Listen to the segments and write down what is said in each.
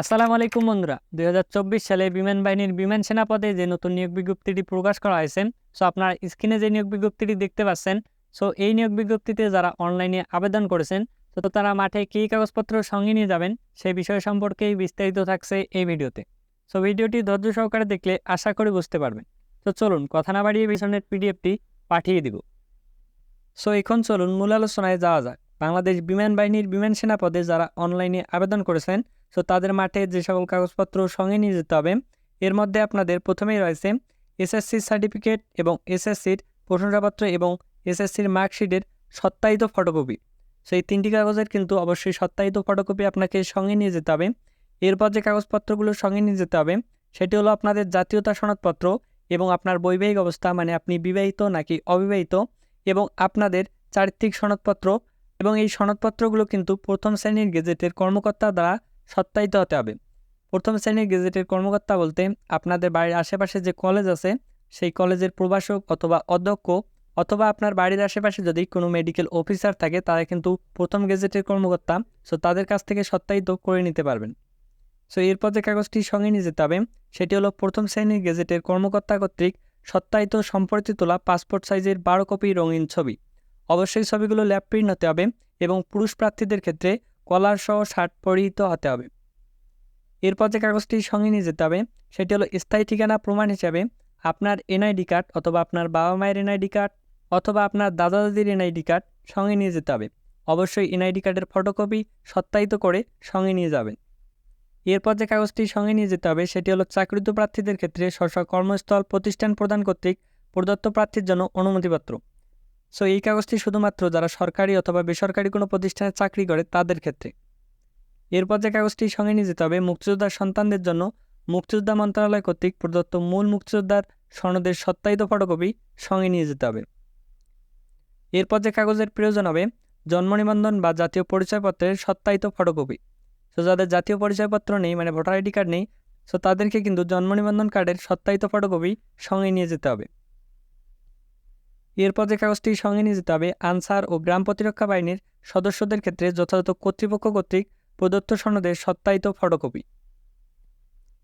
আসসালামু আলাইকুম বন্ধুরা। দুই হাজার চব্বিশ সালে বিমান বাহিনীর বিমান সেনা পদে যে নতুন নিয়োগ বিজ্ঞপ্তিটি প্রকাশ করা হয়েছে সো আপনার স্ক্রিনে যে নিয়োগ বিজ্ঞপ্তিটি দেখতে পাচ্ছেন সো এই নিয়োগ বিজ্ঞপ্তিতে যারা অনলাইনে আবেদন করেছেন তো তারা মাঠে কী কাগজপত্র সঙ্গে নিয়ে যাবেন, সেই বিষয় সম্পর্কেই বিস্তারিত থাকছে এই ভিডিওতে। সো ভিডিওটি ধৈর্য সহকারে দেখলে আশা করি বুঝতে পারবেন। তো চলুন, কথা না বাড়িয়ে পিছনের পিডিএফটি পাঠিয়ে দিব। সো এখন চলুন মূল আলোচনায় যাওয়া যাক। বাংলাদেশ বিমান বাহিনীর বিমান সেনা পদে যারা অনলাইনে আবেদন করেছেন সো তাদের মাঠে যে সকল কাগজপত্র সঙ্গে নিয়ে যেতে হবে, এর মধ্যে আপনাদের প্রথমেই রয়েছে এসএসসির সার্টিফিকেট এবং এসএসসির প্রশংসাপত্র এবং এসএসসির মার্কশিটের সত্যায়িত ফটোকপি। সো এই তিনটি কাগজের কিন্তু অবশ্যই সত্যায়িত ফটোকপি আপনাকে সঙ্গে নিয়ে যেতে হবে। এরপর যে কাগজপত্রগুলো সঙ্গে নিয়ে যেতে হবে, সেটি হলো আপনাদের জাতীয়তা সনদপত্র এবং আপনার বৈবাহিক অবস্থা মানে আপনি বিবাহিত নাকি অবিবাহিত, এবং আপনাদের চারিত্রিক সনদপত্র। এবং এই সনদপত্রগুলো কিন্তু প্রথম শ্রেণির গেজেটের কর্মকর্তা দ্বারা সত্যায়িত হতে হবে। প্রথম শ্রেণির গেজেটের কর্মকর্তা বলতে আপনাদের বাড়ির আশেপাশে যে কলেজ আছে, সেই কলেজের প্রভাষক অথবা অধ্যক্ষ অথবা আপনার বাড়ির আশেপাশে যদি কোনো মেডিকেল অফিসার থাকে, তারা কিন্তু প্রথম গেজেটের কর্মকর্তা, সো তাদের কাছ থেকে সত্যায়িত করে নিতে পারবেন। সো এরপর যে কাগজটি সঙ্গে নিয়ে যেতে হবে, সেটি হলো প্রথম শ্রেণির গেজেটের কর্মকর্তা কর্তৃক সত্যায়িত সম্পর্কে তোলা পাসপোর্ট সাইজের বারো কপি রঙিন ছবি। অবশ্যই ছবিগুলো ল্যাব প্রিন্ট হতে হবে এবং পুরুষ প্রার্থীদের ক্ষেত্রে কলার সহ শার্ট পরিহিত হতে হবে। এরপর যে কাগজটি সঙ্গে নিয়ে যেতে হবে, সেটি হলো স্থায়ী ঠিকানা প্রমাণ হিসাবে আপনার এনআইডি কার্ড অথবা আপনার বাবা মায়ের এনআইডি কার্ড অথবা আপনার দাদা দাদির এনআইডি কার্ড সঙ্গে নিয়ে যেতে হবে। অবশ্যই এনআইডি কার্ডের ফটোকপি সত্যায়িত করে সঙ্গে নিয়ে যাবেন। এরপর যে কাগজটি সঙ্গে নিয়ে যেতে হবে, সেটি হলো চাকরিত প্রার্থীদের ক্ষেত্রে স্ব কর্মস্থল প্রতিষ্ঠান প্রদান কর্তৃক প্রদত্ত প্রার্থীর জন্য অনুমতিপত্র। সো এই কাগজটি শুধুমাত্র যারা সরকারি অথবা বেসরকারি কোনো প্রতিষ্ঠানে চাকরি করে, তাদের ক্ষেত্রে। এরপর যে কাগজটি সঙ্গে নিয়ে যেতে হবে, মুক্তিযোদ্ধার সন্তানদের জন্য মুক্তিযোদ্ধা মন্ত্রণালয় কর্তৃক প্রদত্ত মূল মুক্তিযোদ্ধার সনদের সত্যায়িত ফটোকপি সঙ্গে নিয়ে যেতে হবে। এরপর যে কাগজের প্রয়োজন হবে, জন্ম নিবন্ধন বা জাতীয় পরিচয়পত্রের সত্যায়িত ফটোকপি। সো যাদের জাতীয় পরিচয়পত্র নেই মানে ভোটার আইডি কার্ড নেই সো তাদেরকে কিন্তু জন্ম নিবন্ধন কার্ডের সত্যায়িত ফটোকপি সঙ্গে নিয়ে যেতে হবে। এরপর যে কাগজটি সঙ্গে নিয়ে যেতে হবে, আনসার ও গ্রাম প্রতিরক্ষা বাহিনীর সদস্যদের ক্ষেত্রে যথাযথ কর্তৃপক্ষ কর্তৃক প্রদত্ত সনদের সত্যায়িত ফটোকপি।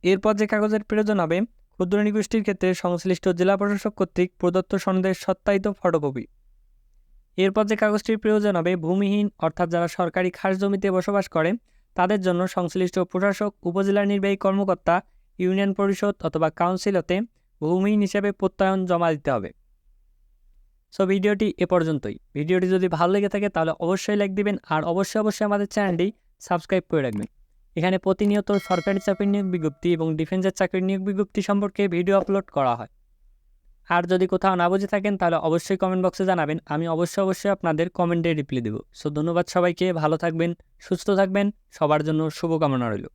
এরপর যে কাগজের প্রয়োজন হবে, ক্ষুদ্র নিগোষ্ঠীর ক্ষেত্রে সংশ্লিষ্ট জেলা প্রশাসক কর্তৃক প্রদত্ত সনদের সত্যায়িত ফটোকপি। এরপর যে কাগজটির প্রয়োজন হবে, ভূমিহীন, অর্থাৎ যারা সরকারি খাস জমিতে বসবাস করে, তাদের জন্য সংশ্লিষ্ট প্রশাসক উপজেলা নির্বাহী কর্মকর্তা, ইউনিয়ন পরিষদ অথবা কাউন্সিলতে ভূমিহীন হিসেবে প্রত্যয়ন জমা দিতে হবে। সো ভিডিওটি এ পর্যন্তই। ভিডিওটি যদি ভালো লেগে থাকে, তাহলে অবশ্যই লাইক দিবেন আর অবশ্যই অবশ্যই আমাদের চ্যানেলটি সাবস্ক্রাইব করে রাখবেন। এখানে প্রতিনিয়ত সরকারি চাকরির নিয়োগ বিজ্ঞপ্তি এবং ডিফেন্সের চাকরির নিয়োগ বিজ্ঞপ্তি সম্পর্কে ভিডিও আপলোড করা হয়। আর যদি কোথাও না বুঝে থাকেন, তাহলে অবশ্যই কমেন্ট বক্সে জানাবেন। আমি অবশ্যই অবশ্যই আপনাদের কমেন্টে রিপ্লাই দেবো। সো ধন্যবাদ সবাইকে। ভালো থাকবেন, সুস্থ থাকবেন। সবার জন্য শুভকামনা রইল।